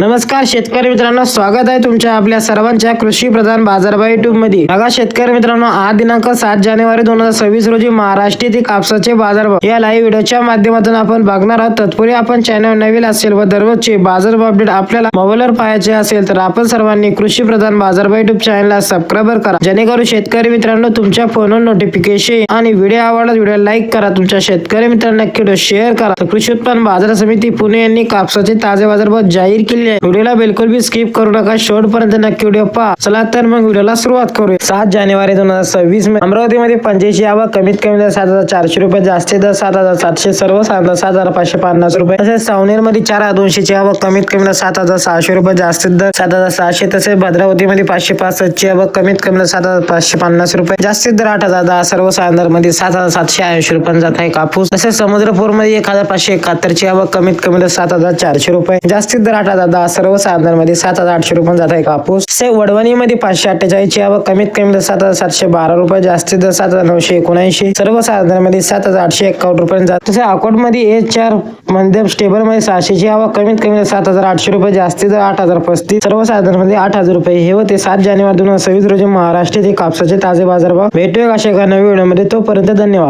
नमस्कार शेतकरी मित्रांनो स्वागत आहे तुमच्या आपल्या सर्वांच्या कृषी प्रधान बाजारभाव युट्यूबमध्ये बघा शेतकरी मित्रांनो आज दिनांक सात जानेवारी दोन हजार सव्वीस रोजी महाराष्ट्रातील कापसाचे बाजारभाव या लाईव्ह व्हिडिओच्या माध्यमातून आपण बघणार आहोत. तत्पूर्वी आपण चॅनल नवीन असेल व दररोजचे बाजारभाव अपडेट आपल्याला मोबाईलवर पाहायचे असेल तर आपण सर्वांनी कृषी प्रधान बाजारभाव युट्यूब चॅनलला सबस्क्राईब करा. जेणेकरून शेतकरी मित्रांनो तुमच्या फोनवर नोटिफिकेशन आणि व्हिडिओ आवडला व्हिडिओ लाईक करा. तुमच्या शेतकरी मित्रांना शेअर करा. कृषी उत्पन्न बाजार समिती पुणे यांनी कापसाचे ताजे बाजारभाव जाहीर केले आहे व्हिडिओला बिलकुल बी स्किप करू नका. शेवटपर्यंत नक्की व्हिडिओ पहा. चला तर मग व्हिडिओला सुरुवात करूया. सात जानेवारी दोन हजार सव्वीस अमरावतीमध्ये पंच्याऐंशी आवक कमीत कमी दर सात हजार चारशे रुपये. जास्तीत दर सात हजार सातशे सर्व सात सात हजार पाचशे पन्नास रुपये. तसेच सावनेरमध्ये चार हजार दोनशेची आवक कमीत कमी दर सात हजार सहाशे रुपये. जास्तीत दर सात हजार सहाशे. तसेच भद्रावतीमध्ये पाचशे पासष्टची आवक कमीत कमी दर सात हजार पाचशे पन्नास रुपये. जास्तीत दर आठ हजार दहा सर्व साधारणमध्ये सात हजार सातशे ऐंशी रुपये जात आहे कापूस. तसेच समुद्रपूरमध्ये एक हजार पाचशे एकाहत्तरची आवक कमीत कमी दर सात हजार चारशे रुपये. जास्तीत दर आठ हजार दहा सर्व साधारण सात हजार आठशे रुपये जात आहे कापूस. से वडवणीमध्ये पाचशे अठ्ठेचाळीस ची आवक कमीत कमी दर सात हजार सातशे बारा रुपये जास्तीत दर सात हजार नऊशे एकोणऐंशी. सर्व साधनांमध्ये सात हजार आठशे एकावन्न रुपये जात. तसे अकोटमध्ये एच चार मध्यम स्टेबलमध्ये सहाशे आवक कमीत कमी दर सात हजार आठशे रुपये जास्तीत दर आठ हजार पस्तीस. सर्व साधारण आठ हजार रुपये. हे होते सात जानेवारी दोन हजार सव्वीस रोजी महाराष्ट्र येथे कापसाचे ताजे बाजारभाव. भेटूया अशा एका नवीन व्हिडिओमध्ये. तोपर्यंत धन्यवाद.